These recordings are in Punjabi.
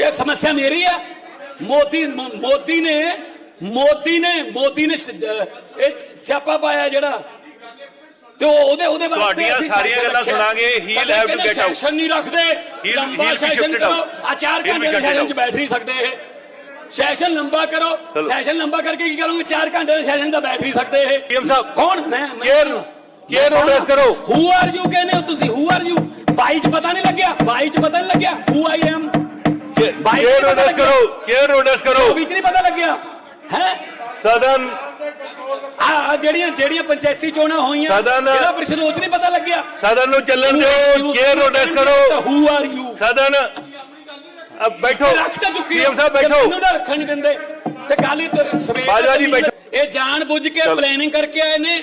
ਇਹ ਸਮੱਸਿਆ ਮੇਰੀ ਆ ਮੋਦੀ ਮੋਦੀ ਨੇ ਮੋਦੀ ਨੇ ਮੋਦੀ ਨੇ ਇਹ ਸਿਆਪਾ ਪਾਇਆ ਜਿਹੜਾ ਤੇ ਉਹ ਉਹਦੇ ਉਹਦੇ ਵਾਸਤੇ ਤੁਹਾਡੀਆਂ ਅਸੀਂ ਸਾਰੀਆਂ ਗੱਲਾਂ। ਸੁਣਾਂਗੇ, have to ਕਹਿੰਦੇ get out. ਸੈਸ਼ਨ ਨਹੀਂ ਰੱਖਦੇ ਲੰਬਾ ਸੈਸ਼ਨ ਕਰੋ. ਆ ਚਾਰ ਘੰਟੇ ਦੇ ਸੈਸ਼ਨ ਚ. ਬੈਠ ਨਹੀਂ ਸਕਦੇ ਇਹ ਸੈਸ਼ਨ ਲੰਬਾ ਕਰੋ। ਸੈਸ਼ਨ ਲੰਬਾ ਕਰਕੇ ਕੀ ਕਰੋਗੇ 4 ਘੰਟੇ ਦੇ ਸੈਸ਼ਨ ਦਾ ਬੈਠ ਨਹੀਂ ਸਕਦੇ ਇਹ PM ਸਾਹਿਬ, ਕੌਣ ਮੈਂ ਕੇਅਰ? ਕੇਅਰ ਕੌਣ? ਕਰੋ ਹੂ ਆਰ ਯੂ ਕਹਿੰਦੇ ਹੋ ਤੁਸੀਂ ਹੂ ਆਰ ਯੂ ਬਾਈ ਚ ਪਤਾ ਨਹੀਂ ਲੱਗਿਆ ਬਾਈ ਚ ਪਤਾ ਨਹੀਂ ਲੱਗਿਆ ਹੂ ਆਈ ਐਮ ਕੇਅਰ ਪਤਾ ਨੋਟਿਸ ਲੱਗਿਆ। ਕਰੋ? ਕੇਅਰ ਨੋਟਿਸ ਕਰੋ? ਵਿੱਚ ਨਹੀਂ ਪਤਾ ਲੱਗਿਆ? ਹੈ? ਸਦਨ ਆ ਜਿਹੜੀਆਂ ਜਿਹੜੀਆਂ ਪੰਚਾਇਤੀ ਚੋਣਾਂ ਹੋਈਆਂ ਸਦਨ- ਇਹਦਾ ਪ੍ਰਸ਼ਨ ਉਹ 'ਚ ਨਹੀਂ ਪਤਾ ਲੱਗਿਆ। ਸਦਨ ਨੂੰ ਚੱਲਣ ਦਿਓ ਕੇਅਰ ਨੋਟਿਸ ਕਰੋ? ਹੂ ਆਰ ਯੂ ਸਦਨ ਅਬ ਬੈਠੋ। ਰੱਖ ਤਾਂ ਚੁੱਕੀ ਸੀਐਮ ਸਾਹਿਬ ਤੇ ਬੈਠੋ। ਮੈਨੂੰ ਨਾ ਰੱਖਣ ਨਹੀਂ ਦਿੰਦੇ। ਤੇ ਕਾਲੀ ਸਵੇਰ ਬਾਜਵਾ ਜੀ ਬੈਠੋ। ਇਹ ਜਾਣ ਬੁੱਝ ਕੇ। ਪਲੈਨਿੰਗ ਕਰਕੇ ਆਏ ਨੇ।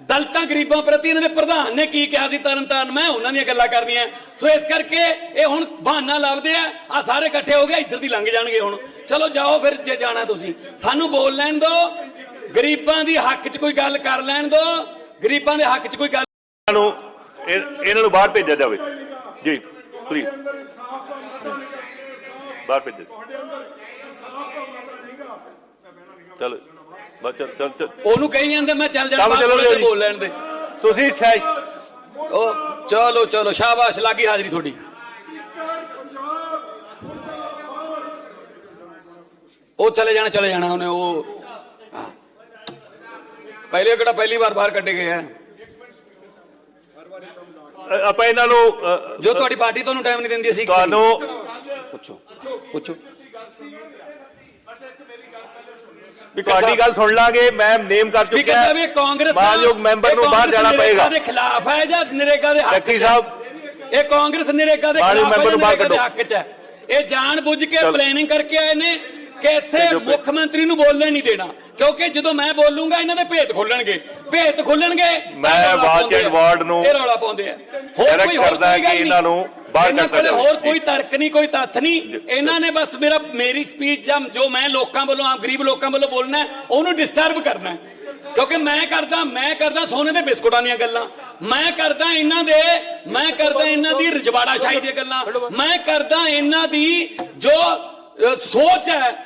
ਦਲਤਾਂ ਗਰੀਬਾਂ ਪ੍ਰਤੀ ਇਹਨਾਂ ਦੇ ਪ੍ਰਧਾਨ ਨੇ ਕੀ ਕਿਹਾ ਸੀ ਤਰਨਤਾਰਨ ਮੈਂ ਉਹਨਾਂ ਦੀਆਂ ਗੱਲਾਂ ਕਰਨੀਆਂ। ਸੋ ਇਸ ਕਰਕੇ ਇਹ ਹੁਣ ਬਹਾਨਾ ਲੱਭਦੇ ਆ। ਆ ਸਾਰੇ ਇਕੱਠੇ ਹੋ ਗਏ ਇੱਧਰ ਦੀ ਲੰਘ ਜਾਣਗੇ ਹੁਣ। ਚਲੋ ਜਾਓ ਫਿਰ ਜੇ ਜਾਣਾ ਤੁਸੀਂ। ਸਾਨੂੰ ਬੋਲ ਲੈਣ ਦਿਓ। ਗਰੀਬਾਂ ਦੀ ਹੱਕ 'ਚ ਕੋਈ ਗੱਲ ਕਰ ਲੈਣ ਦਿਓ। ਗਰੀਬਾਂ ਦੇ ਹੱਕ 'ਚ ਕੋਈ ਗੱਲ ਇਹਨਾਂ ਨੂੰ ਇਹ- ਇਹਨਾਂ ਨੂੰ ਬਾਹਰ ਭੇਜਿਆ ਜਾਵੇ। ਜੀ ਪਲੀਜ਼ ਬਾਹਰ ਭੇਜੋ ਚਲੋ। ਬਸ ਚੱਲ ਚੱਲ ਚੱਲ। ਉਹਨੂੰ ਕਹੀ ਜਾਂਦੇ ਮੈਂ ਚੱਲ ਜਾਣਾ ਤੇ ਜੀ। ਬੋਲ ਲੈਣ ਦੇ। ਤੁਸੀਂ ਸੈ ਉਹ ਚਲੋ ਚਲੋ ਸ਼ਾਬਾਸ਼ ਲੱਗੀ ਹਾਜ਼ਰੀ ਤੁਹਾਡੀ। ਉਹ ਚਲੇ ਜਾਣਾ ਚਲੇ ਜਾਣਾ ਉਹਨੇ ਉਹ ਹਾਂ। ਪਹਿਲੇ ਕਿਹੜਾ ਪਹਿਲੀ ਵਾਰ ਬਾਹਰ ਕੱਢੇ ਗਏ ਆ? ਆਪਾਂ ਇਹਨਾਂ ਨੂੰ ਅ, ਜੋ ਤੁਹਾਡੀ ਪਾਰਟੀ ਤੁਹਾਨੂੰ ਟਾਈਮ ਨਹੀਂ ਦਿੰਦੀ ਅਸੀਂ ਤੁਹਾਨੂੰ ਪੁੱਛੋ ਪੁੱਛੋ। ਤੁਹਾਡੀ ਗੱਲ ਸੁਣ ਲਾਂਗੇ ਮੈਂ ਨੇਮ ਕਰ ਸਪੀਕਰ ਚੁੱਕਿਆ ਸਾਹਿਬ ਇਹ ਕਾਂਗਰਸ ਮਾਨਯੋਗ ਮੈਂਬਰ ਨੂੰ ਬਾਹਰ ਜਾਣਾ ਪਏਗਾ ਦੇ ਖਿਲਾਫ ਹੈ ਜਾਂ ਨਰੇਗਾ ਦੇ ਹੱਕ ਸੈਕਟਰੀ? ਸਾਹਿਬ ਇਹ ਕਾਂਗਰਸ ਨਰੇਗਾ ਦੇ ਖਿਲਾਫ ਹੈ। ਹੱਕ ਚ ਹੈ ਇਹ ਜਾਣ ਬੁੱਝ ਕੇ। ਪਲੈਨਿੰਗ ਕਰਕੇ ਆਏ ਨੇ ਕਿ ਇੱਥੇ। ਮੁੱਖ ਮੰਤਰੀ ਨੂੰ ਬੋਲਣ ਨਹੀਂ ਦੇਣਾ ਕਿਉਂਕਿ ਜਦੋਂ ਮੈਂ ਬੋਲੂੰਗਾ ਇਹਨਾਂ ਦੇ ਭੇਤ ਖੋਲਣਗੇ ਭੇਤ ਖੋਲਣਗੇ ਮੈਂ ਵਾਚ ਐਂਡ। ਵਾਰਡ ਨੂੰ ਇਹ ਰੌਲਾ ਪਾਉਂਦੇ ਆ ਹੋਰ ਕੋਈ ਕਰਦਾ ਹੈ ਕਿ ਇਹਨਾਂ ਨੂੰ ਬਾਹਰ ਇਹਨਾਂ ਕੋਲੇ ਜਾਵੇ। ਹੋਰ ਕੋਈ ਤਰਕ ਨਹੀਂ ਕੋਈ ਤੱਥ ਨਹੀਂ ਇਹਨਾਂ ਨੇ ਬਸ ਮੇਰਾ ਮੇਰੀ ਸਪੀਚ ਜਾਂ ਜੋ ਮੈਂ ਲੋਕਾਂ ਵੱਲੋਂ ਆਮ ਗਰੀਬ ਲੋਕਾਂ ਵੱਲੋਂ ਬੋਲਣਾ ਹੈ, ਉਹਨੂੰ ਡਿਸਟਰਬ ਕਰਨਾ ਹੈ। ਕਿਉਂਕਿ ਮੈਂ ਕਰਦਾ ਮੈਂ ਕਰਦਾ ਸੋਨੇ ਦੇ ਬਿਸਕੁਟਾਂ ਦੀਆਂ ਗੱਲਾਂ ਮੈਂ ਕਰਦਾ ਇਹਨਾਂ ਦੇ ਮੈਂ ਕਰਦਾ ਇਹਨਾਂ ਦੀ ਰਜਵਾੜਾ ਸ਼ਾਹੀ ਦੀਆਂ ਗੱਲਾਂ ਮੈਂ ਕਰਦਾ ਇਹਨਾਂ ਦੀ ਜੋ ਅ, ਸੋਚ ਹੈ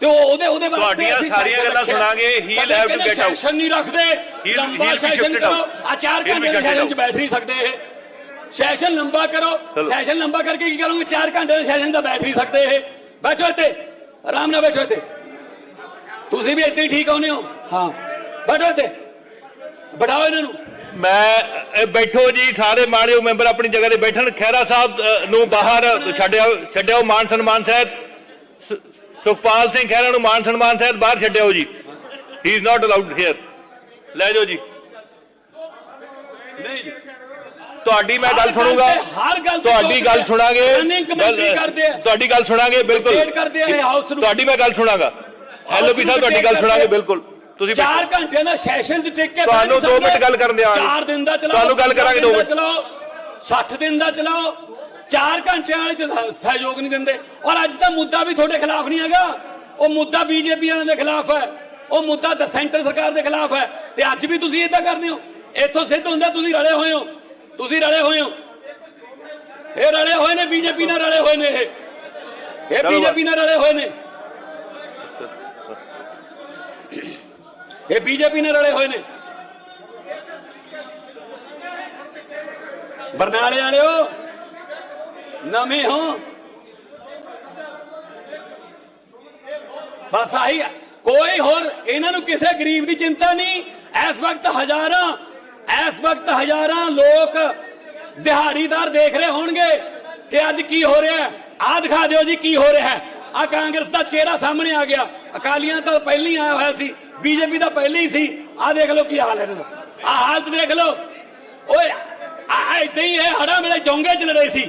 ਤੇ ਉਹ ਉਹਦੇ ਉਹਦੇ ਵਾਸਤੇ ਤੁਹਾਡੀਆਂ ਅਸੀਂ ਸਾਰੀਆਂ ਸੈਸ਼ਨ ਗੱਲਾਂ ਰੱਖਿਆ। ਸੁਣਾਂਗੇ, he'll ਕਦੇ have to ਕਹਿੰਦੇ get out. ਸੈਸ਼ਨ ਨਹੀਂ ਰੱਖਦੇ। He'll- ਲੰਬਾ be ਸੈਸ਼ਨ shifted ਕਰੋ out. ਆ ਚਾਰ He'll be ਘੰਟੇ ਦੇ shifted ਸੈਸ਼ਨ ਚ out. ਬੈਠ ਨਹੀਂ ਸਕਦੇ ਇਹ। ਸੈਸ਼ਨ ਲੰਬਾ ਕਰੋ ਚਲੋ। ਸੈਸ਼ਨ ਲੰਬਾ ਕਰਕੇ ਕੀ ਕਰੋਗੇ? 4 ਘੰਟੇ ਦੇ ਸੈਸ਼ਨ ਦਾ ਬੈਠ ਨਹੀਂ ਸਕਦੇ ਇਹ। ਬੈਠੋ ਇੱਥੇ। ਆਰਾਮ ਨਾਲ ਬੈਠੋ ਇੱਥੇ। ਤੁਸੀਂ ਵੀ ਇੱਥੇ ਹੀ ਠੀਕ ਆਉਨੇ ਹੋ। ਹਾਂ। ਬੈਠੋ ਇੱਥੇ। ਬਿਠਾਓ ਇਹਨਾਂ ਨੂੰ। ਮੈਂ ਇਹ ਬੈਠੋ ਜੀ ਸਾਰੇ ਮਾਣਯੋਗ ਮੈਂਬਰ ਆਪਣੀ ਜਗ੍ਹਾ ਤੇ ਬੈਠਣ। ਖਹਿਰਾ ਸਾਹਿਬ ਅ, ਨੂੰ ਬਾਹਰ ਛੱਡਿਓ ਛੱਡਿਓ ਮਾਨ ਸਨਮਾਨ ਸਹਿਤ ਸ- ਸੁਖਪਾਲ ਸਿੰਘ ਖਹਿਰਾ ਨੂੰ ਮਾਨ ਸਨਮਾਨ ਸਹਿਤ ਬਾਹਰ ਛੱਡਿਓ ਜੀ he is not allowed here ਲੈ ਜਾਓ ਜੀ ਨਹੀਂ ਤੁਹਾਡੀ ਮੈਂ ਗੱਲ ਸੁਣੂਗਾ ਤੁਹਾਡੀ ਗੱਲ ਆ। ਸੁਣਾਂਗੇ ਆ। ਤੁਹਾਡੀ ਗੱਲ ਸੁਣਾਂਗੇ ਬਿਲਕੁਲ ਆ। ਤੁਹਾਡੀ ਮੈਂ ਗੱਲ ਸੁਣਾਗਾ ਐਲਓਪੀ ਸਾਹਿਬ ਤੁਹਾਡੀ ਗੱਲ ਸੁਣਾਂਗੇ ਬਿਲਕੁਲ ਤੁਸੀਂ 4 ਘੰਟੇ ਦਾ ਸੈਸ਼ਨ ਚ ਟਿਕ ਕੇ ਤੁਹਾਨੂੰ ਬੈਠ ਦੋ ਸਕਦੇ। ਮਿੰਟ ਗੱਲ ਕਰਨ ਦਿਆਂਗੇ। 4 ਦਿਨ ਦਾ ਚਲਾਓ ਤੁਹਾਨੂੰ ਗੱਲ ਕਰਾਂਗੇ ਦੋ ਦਿਨ ਦਾ ਮਿੰਟ। ਚਲਾਓ 60 ਦਿਨ ਦਾ ਚਲਾਓ 4 ਘੰਟਿਆਂ ਵਾਲੇ ਚ ਸਹ- ਸਹਿਯੋਗ ਨਹੀਂ ਦਿੰਦੇ। ਔਰ ਅੱਜ ਤਾਂ ਮੁੱਦਾ ਵੀ ਤੁਹਾਡੇ ਖਿਲਾਫ ਨਹੀਂ ਹੈਗਾ। ਉਹ ਮੁੱਦਾ ਬੀਜੇਪੀ ਵਾਲਿਆਂ ਦੇ ਖਿਲਾਫ ਹੈ। ਉਹ ਮੁੱਦਾ ਤਾਂ ਸੈਂਟਰ ਸਰਕਾਰ ਦੇ ਖਿਲਾਫ ਹੈ। ਤੇ ਅੱਜ ਵੀ ਤੁਸੀਂ ਇਦਾਂ ਕਰਦੇ ਹੋ? ਇੱਥੋਂ ਸਿੱਧ ਹੁੰਦਾ ਤੁਸੀਂ ਰਲੇ ਹੋਏ ਹੋ। ਤੁਸੀਂ ਰਲੇ ਹੋਏ ਹੋ। ਇਹ ਰਲੇ ਹੋਏ ਨੇ ਬੀਜੇਪੀ ਨਾਲ ਰਲੇ ਹੋਏ ਨੇ ਇਹ। ਇਹ ਬੀਜੇਪੀ ਨਾਲ ਰਲੇ ਹੋਏ ਨੇ। ਇਹ ਬੀਜੇਪੀ ਨਾਲ ਰਲੇ ਹੋਏ ਨੇ। ਬਰਨਾਲੇ ਵਾਲਿਓ ਨਵੇਂ ਹੋ। ਬਸ ਆਹੀ ਕੋਈ ਹੋਰ, ਇਹਨਾਂ ਨੂੰ ਕਿਸੇ ਗਰੀਬ ਦੀ ਚਿੰਤਾ ਨਹੀਂ। ਇਸ ਵਕਤ ਹਜ਼ਾਰਾਂ, ਇਸ ਵਕਤ ਹਜ਼ਾਰਾਂ ਲੋਕ ਦਿਹਾੜੀਦਾਰ ਦੇਖ ਰਹੇ ਹੋਣਗੇ ਕਿ ਅੱਜ ਕੀ ਹੋ ਰਿਹਾ ਹੈ। ਆਹ ਦਿਖਾ ਦਿਓ ਜੀ ਕੀ ਹੋ ਰਿਹਾ ਹੈ। ਆ ਕਾਂਗਰਸ ਦਾ ਚਿਹਰਾ ਸਾਹਮਣੇ ਆ ਗਿਆ। ਅਕਾਲੀਆਂ ਤਾਂ ਪਹਿਲਾਂ ਹੀ ਆਇਆ ਹੋਇਆ ਸੀ, ਬੀਜੇਪੀ ਦਾ ਪਹਿਲਾਂ ਹੀ ਸੀ। ਆਹ ਦੇਖ ਲਓ ਕੀ ਹਾਲ ਹੈ ਇਹਨਾਂ ਦਾ। ਆਹ ਹਾਲਤ ਦੇਖ ਲਓ। ਓਏ ਆ ਇਦਾਂ ਹੀ ਇਹ ਹੜਾ ਵੇਲੇ ਚੌਂਗੇ ਚ ਰਹੇ ਸੀ।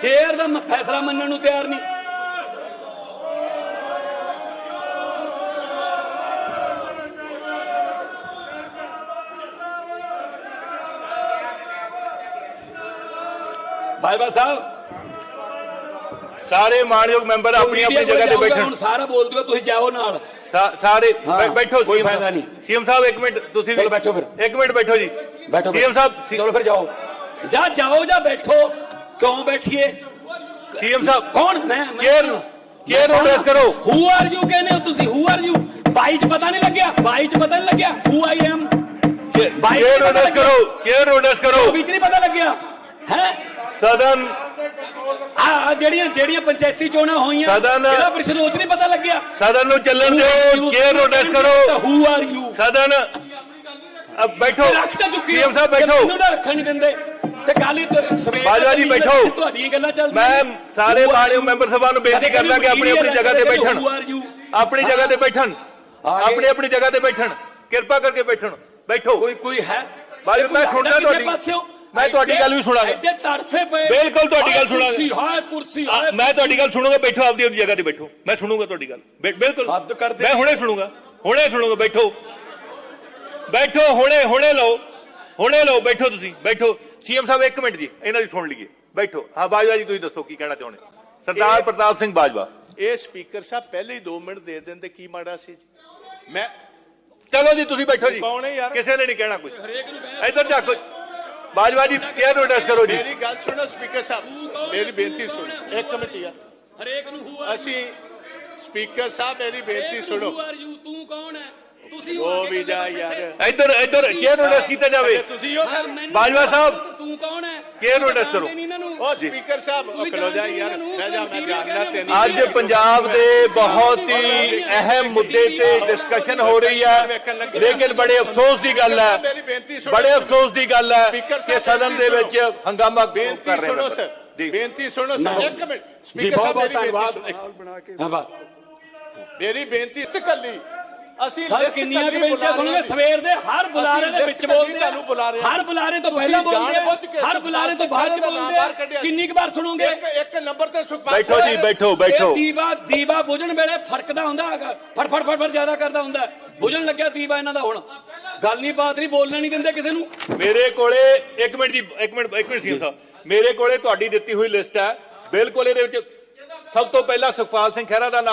ਚੇਅਰ ਦਾ ਫੈਸਲਾ ਮੰਨਣ ਨੂੰ ਤਿਆਰ ਨਹੀਂ ਬਾਬਾ ਸਾਹਿਬ ਸਾਰੇ ਮਾਣਯੋਗ ਮੈਂਬਰ ਆਪਣੀ ਆਪਣੀ ਜਗ੍ਹਾ ਤੇ ਬੈਠਣ ਹੁਣ ਸਾਰਾ ਬੋਲ ਦਿਓ ਤੁਸੀਂ ਜਾਓ ਨਾਲ ਸਾਰੇ ਬੈਠੋ ਕੋਈ ਫਾਇਦਾ। ਨਹੀਂ। CM ਸਾਹਿਬ ਇੱਕ ਮਿੰਟ ਤੁਸੀਂ ਚਲੋ ਬੈਠੋ ਫਿਰ। ਇੱਕ ਮਿੰਟ ਬੈਠੋ ਜੀ ਬੈਠੋ। ਸੀਐਮ ਸਾਹਿਬ ਚਲੋ ਫਿਰ ਜਾਓ ਜਾ ਜਾਓ ਜਾਂ ਬੈਠੋ ਕਿਉਂ ਬੈਠੀਏ? ਸੀਐਮ ਸਾਹਿਬ ਕੌਣ? ਮੈਂ ਮੈਂ- ਚੇਅਰ ਨੂੰ address ਕਰੋ। ਹੂ ਆਰ ਯੂ ਕਹਿੰਦੇ ਹੋ ਤੁਸੀਂ? ਹੂ ਆਰ ਯੂ ਬਾਈ ਚ ਪਤਾ ਨਹੀਂ ਲੱਗਿਆ ਬਾਈ ਚ ਪਤਾ ਨਹੀਂ ਲੱਗਿਆ। ਹੂ ਆਈ ਐਮ ਬਾਈ ਨੂੰ ਲੱਗਿਆ। ਕਰੋ ਚੇਅਰ ਨੂੰ address ਕਰੋ। ਵਿੱਚ ਨਹੀਂ ਪਤਾ ਲੱਗਿਆ। ਹੈ? ਸਦਨ। ਆ ਜਿਹੜੀਆਂ ਜਿਹੜੀਆਂ ਪੰਚਾਇਤੀ ਚੋਣਾਂ ਹੋਈਆਂ ਸਦਨ- ਇਹਦਾ ਪ੍ਰਸ਼ਨ ਉਹ ਨਹੀਂ ਪਤਾ ਲੱਗਿਆ। ਸਦਨ ਨੂੰ ਚੱਲਣ ਦਿਓ ਚੇਅਰ ਨੂੰ address ਕਰੋ। ਹੂ ਆਰ ਯੂ ਸਦਨ। ਅਬ ਬੈਠੋ। ਸੀਐਮ ਸਾਹਿਬ ਬੈਠੋ। ਮੈਨੂੰ ਨਾ ਰੱਖਣ ਦਿੰਦੇ। ਤੇ ਕੱਲ ਹੀ ਤੇ ਸਵੇਰ ਬਾਜਵਾ ਜੀ, ਬੈਠੋ। ਤੁਹਾਡੀਆਂ ਗੱਲਾਂ ਚੱਲਦੀਆਂ ਮੈਂ ਸਾਰੇ ਮਾਣਯੋਗ ਮੈਂਬਰ ਸਭਾ ਨੂੰ ਬੇਨਤੀ ਕਰਦਾ ਕਿ ਆਪਣੀ ਆਪਣੀ ਜਗ੍ਹਾ ਤੇ ਬੈਠਣ। ਆਪਣੀ ਜਗ੍ਹਾ ਤੇ ਬੈਠਣ। ਆਪਣੀ ਆਪਣੀ ਜਗ੍ਹਾ ਤੇ ਬੈਠਣ। ਕਿਰਪਾ ਕਰਕੇ ਬੈਠਣ। ਬੈਠੋ। ਕੋਈ ਕੋਈ ਹੈ? ਬਾਜਵਾ, ਮੈਂ ਸੁਣਦਾ ਤੁਹਾਡੀ- ਮੈਂ ਤੁਹਾਡੀ ਗੱਲ ਵੀ ਸੁਣਾਂਗਾ। ਐਡੇ ਤੜਫੇ ਪਏ ਬਿਲਕੁਲ ਤੁਹਾਡੀ ਗੱਲ ਸੁਣਾਂਗਾ। ਕੁਰਸੀ ਹਾਏ ਕੁਰਸੀ ਹਾਏ ਮੈਂ ਤੁਹਾਡੀ ਗੱਲ ਸੁਣੂਗਾ ਬੈਠੋ ਆਪਦੀ ਆਪਣੀ ਜਗ੍ਹਾ ਤੇ ਬੈਠੋ। ਮੈਂ ਸੁਣੂਗਾ ਤੁਹਾਡੀ ਗੱਲ। ਬਿਲਕੁਲ। ਮੈਂ ਹੁਣੇ ਸੁਣੂਗਾ। ਹੁਣੇ ਸੁਣੂਗਾ ਬੈਠੋ। ਬੈਠੋ ਹੁਣੇ ਹੁਣੇ ਲਓ। ਹੁਣੇ ਲਓ ਬੈਠੋ ਤੁਸੀਂ। ਬੈਠੋ। ਸੀਐਮ ਸਾਹਿਬ ਇੱਕ ਮਿੰਟ ਜੀ ਇਹਨਾਂ ਦੀ ਸੁਣ ਲਈਏ। ਬੈਠੋ। ਹਾਂ ਬਾਜਵਾ ਜੀ ਤੁਸੀਂ ਦੱਸੋ ਕੀ ਕਹਿਣਾ ਚਾਹੁੰਦੇ? ਸਰਦਾਰ ਪ੍ਰਤਾਪ ਸਿੰਘ ਬਾਜਵਾ। ਇਹ ਸਪੀਕਰ ਸਾਹਿਬ ਪਹਿਲੇ ਹੀ 2 ਮਿੰਟ ਦੇ ਦਿੰਦੇ ਕੀ ਮਾੜਾ ਸੀ ਜੀ? ਮੈਂ ਚਲੋ ਜੀ ਤੁਸੀਂ ਬੈਠੋ ਜੀ। ਕੌਣ ਹੈ ਯਾਰ? ਕਿਸੇ ਨੇ ਨਹੀਂ ਕਹਿਣਾ ਕੁਝ ਇੱਧਰ ਝਾਕੋ ਬਾਜਵਾ ਜੀ ਕੇਅਰ ਨੂੰ ਐਡਰੈਸ ਕਰੋ ਜੀ? ਮੇਰੀ ਗੱਲ ਸੁਣੋ ਸਪੀਕਰ ਸਾਹਿਬ। ਮੇਰੀ? ਬੇਨਤੀ ਸੁਣੋ? ਇੱਕ ਮਿੰਟ ਯਾਰ। ਹਰੇਕ ਨੂੰ ਹੂ ਅਸੀਂ ਸਪੀਕਰ ਸਾਹਿਬ ਮੇਰੀ ਬੇਨਤੀ ਸੁਣੋ। ਤੂੰ ਕੌਣ ਹੈ? ਤੁਸੀਂ ਉਹ ਵੀ ਜਾ ਯਾਰ। ਇੱਧਰ ਇੱਧਰ ਕੇਅਰ ਨੂੰ ਐਡਰੈਸ ਕੀਤਾ ਜਾਵੇ? ਤੁਸੀਂ ਉਹ ਬਾਜਵਾ ਸਾਹਿਬ, ਤੂੰ ਕੌਣ ਹੈ? ਕੇਅਰ ਨੂੰ address ਕਰੋ। ਉਹ ਸਪੀਕਰ ਸਾਹਿਬ ਉਹ ਖਲੋ ਜਾ ਯਾਰ ਮੈਂ ਜਾ ਮੈਂ ਜਾਣਦਾ ਤੈਨੂੰ ਅੱਜ ਪੰਜਾਬ ਦੇ ਬਹੁਤ ਹੀ ਅਹਿਮ ਮੁੱਦੇ ਤੇ ਡਿਸਕਸ਼ਨ ਹੋ ਰਹੀ ਹੈ। ਲੇਕਿਨ ਬੜੇ ਅਫਸੋਸ ਦੀ ਗੱਲ ਹੈ। ਮੇਰੀ ਬੇਨਤੀ ਸੁਣੋ। ਬੜੇ ਅਫਸੋਸ ਦੀ ਗੱਲ ਹੈ ਸਪੀਕਰ ਕਿ ਸਦਨ ਦੇ ਵਿੱਚ ਹੰਗਾਮਾ ਬੇਨਤੀ ਕਰ ਰਹੇ ਸੁਣੋ ਸਰ। ਜੀ। ਬੇਨਤੀ ਸੁਣੋ ਸਰ। ਇੱਕ ਮਿੰਟ। ਜੀ ਸਪੀਕਰ ਬਹੁਤ ਸਾਹਿਬ ਬਹੁਤ ਮੇਰੀ ਧੰਨਵਾਦ। ਬੇਨਤੀ ਸੁਣੋ। ਹਾਂ ਬਾ ਮੇਰੀ ਬੇਨਤੀ ਇਸ ਕੱਲੀ ਅਸੀਂ ਸਰ ਕਿੰਨੀਆਂ ਕੁ ਬੇਨਤੀਆਂ ਹਾਂ। ਸਵੇਰ ਦੇ ਹਰ ਬੁਲਾਰੇ ਦੇ ਵਿੱਚ ਬੋਲਦੇ ਤੁਹਾਨੂੰ ਬੁਲਾ ਰਹੇ ਆ ਹਾਂ। ਹਰ ਬੁਲਾਰੇ ਤੋਂ ਪਹਿਲਾਂ ਬੋਲਦੇ ਹਰ ਬੁਲਾਰੇ ਤੋਂ ਬਾਅਦ ਚ ਬੋਲਦੇ। ਕਿੰਨੀ ਕੁ ਵਾਰ ਸੁਣੋਗੇ? ਇੱਕ ਇੱਕ ਨੰਬਰ ਤੇ ਸੁਖਪਾਲ ਬੈਠੋ ਜੀ ਬੈਠੋ ਬੈਠੋ। ਦੀਵਾ ਦੀਵਾ ਬੁਝਣ ਵੇਲੇ ਫੜਕਦਾ ਹੁੰਦਾ ਹੈਗਾ। ਫੜ ਫੜ ਫੜ ਫੜ ਜ਼ਿਆਦਾ ਕਰਦਾ ਹੁੰਦਾ। ਬੁਝਣ ਲੱਗਿਆ ਦੀਵਾ ਇਹਨਾਂ ਦਾ ਹੁਣ। ਗੱਲ ਨਹੀਂ ਬਾਤ ਨਹੀਂ ਬੋਲਣ ਨਹੀਂ ਦਿੰਦੇ ਕਿਸੇ ਨੂੰ। ਮੇਰੇ ਕੋਲੇ ਇੱਕ ਮਿੰਟ ਜੀ ਇੱਕ ਮਿੰਟ ਇੱਕ ਮਿੰਟ ਸੀ ਸਾਹਿਬ। ਮੇਰੇ ਕੋਲੇ ਤੁਹਾਡੀ ਦਿੱਤੀ ਹੋਈ ਲਿਸਟ ਹੈ। ਬਿਲਕੁਲ ਇਹਦੇ ਵਿੱਚ ਸਭ ਤੋਂ ਪਹਿਲਾਂ ਸੁਖਪਾਲ ਸਿੰਘ ਖਹਿਰਾ ਦਾ ਨਾਮ